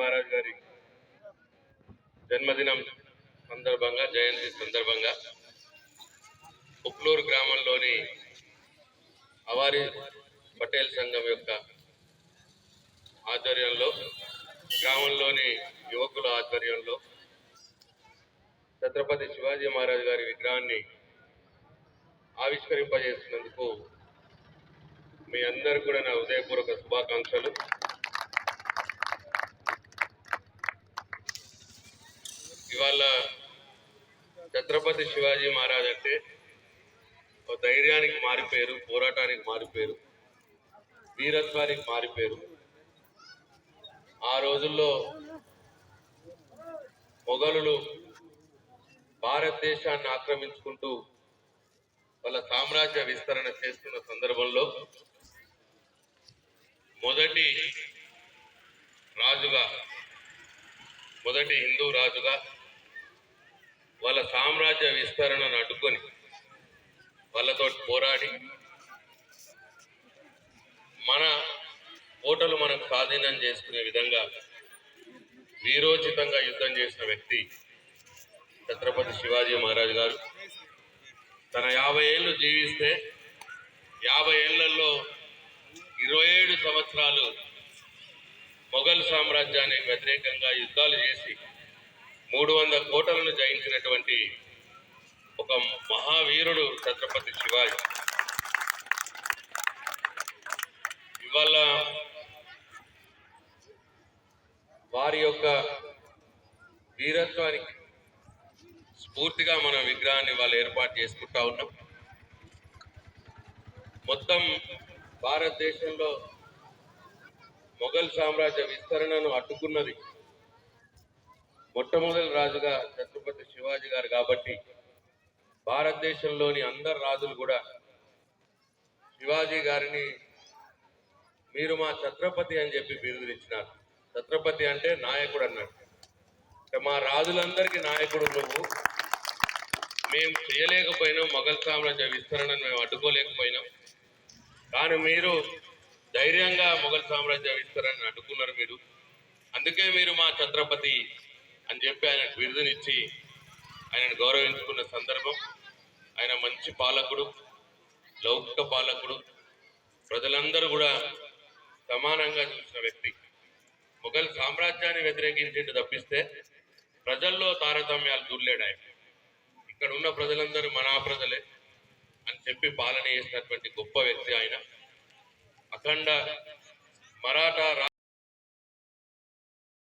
మహారాజ్ గారి జన్మదినం సందర్భంగా జయంతి సందర్భంగా ఉప్లూరు గ్రామంలోని అవారి పటేల్ సంఘం యొక్క ఆధ్వర్యంలో గ్రామంలోని యువకుల ఆధ్వర్యంలో ఛత్రపతి శివాజీ మహారాజ్ గారి విగ్రహాన్ని ఆవిష్కరింపజేసినందుకు మీ అందరు కూడా నా హృదయపూర్వక శుభాకాంక్షలు. ఇవాళ ఛత్రపతి శివాజీ మహారాజ్ అంటే ఒక ధైర్యానికి మారిపోయారు పోరాటానికి మారిపోయారు వీరత్వానికి మారిపోయారు. ఆ రోజుల్లో మొఘలులు భారతదేశాన్ని ఆక్రమించుకుంటూ వాళ్ళ సామ్రాజ్య విస్తరణ చేస్తున్న సందర్భంలో మొదటి రాజుగా మొదటి హిందూ రాజుగా వాళ్ళ సామ్రాజ్య విస్తరణను అడ్డుకొని వాళ్ళతో పోరాడి మన ఓటలు మనం స్వాధీనం చేసుకునే విధంగా వీరోచితంగా యుద్ధం చేసిన వ్యక్తి ఛత్రపతి శివాజీ మహారాజ్ గారు. తన యాభై ఏళ్ళు జీవిస్తే యాభై ఏళ్ళలో ఇరవై ఏడు సంవత్సరాలు మొఘల్ సామ్రాజ్యానికి వ్యతిరేకంగా యుద్ధాలు చేసి మూడు వందల కోటలను జయించినటువంటి ఒక మహావీరుడు ఛత్రపతి శివాజీ. ఇవాళ వారి యొక్క వీరత్వానికి స్ఫూర్తిగా మనం విగ్రహాన్ని వాళ్ళు ఏర్పాటు చేసుకుంటా ఉన్నాం. మొత్తం భారతదేశంలో మొఘల్ సామ్రాజ్య విస్తరణను అడ్డుకున్నది మొట్టమొదటి రాజుగా ఛత్రపతి శివాజీ గారు కాబట్టి భారతదేశంలోని అందరు రాజులు కూడా శివాజీ గారిని మీరు మా ఛత్రపతి అని చెప్పి బిరుదునిచ్చినారు. ఛత్రపతి అంటే నాయకుడు అన్నట్టు మా రాజులందరికీ నాయకుడు నువ్వు. మేము చేయలేకపోయినాం మొఘల్ సామ్రాజ్య విస్తరణను మేము అడ్డుకోలేకపోయినాం. కానీ మీరు ధైర్యంగా మొఘల్ సామ్రాజ్య విస్తరణను అడ్డుకున్నారు మీరు. అందుకే మీరు మా ఛత్రపతి అని చెప్పి ఆయన బిరుదునిచ్చి ఆయనను గౌరవించుకున్న సందర్భం. ఆయన మంచి పాలకుడు లౌకిక పాలకుడు ప్రజలందరూ కూడా సమానంగా చూసిన వ్యక్తి. మొఘల్ సామ్రాజ్యాన్ని వ్యతిరేకించేట్టు తప్పిస్తే ప్రజల్లో తారతమ్యాలు దూర్లేడు ఆయన. ఇక్కడ ఉన్న ప్రజలందరూ మన ప్రజలే అని చెప్పి పాలన చేసినటువంటి గొప్ప వ్యక్తి ఆయన. అఖండ మరాఠా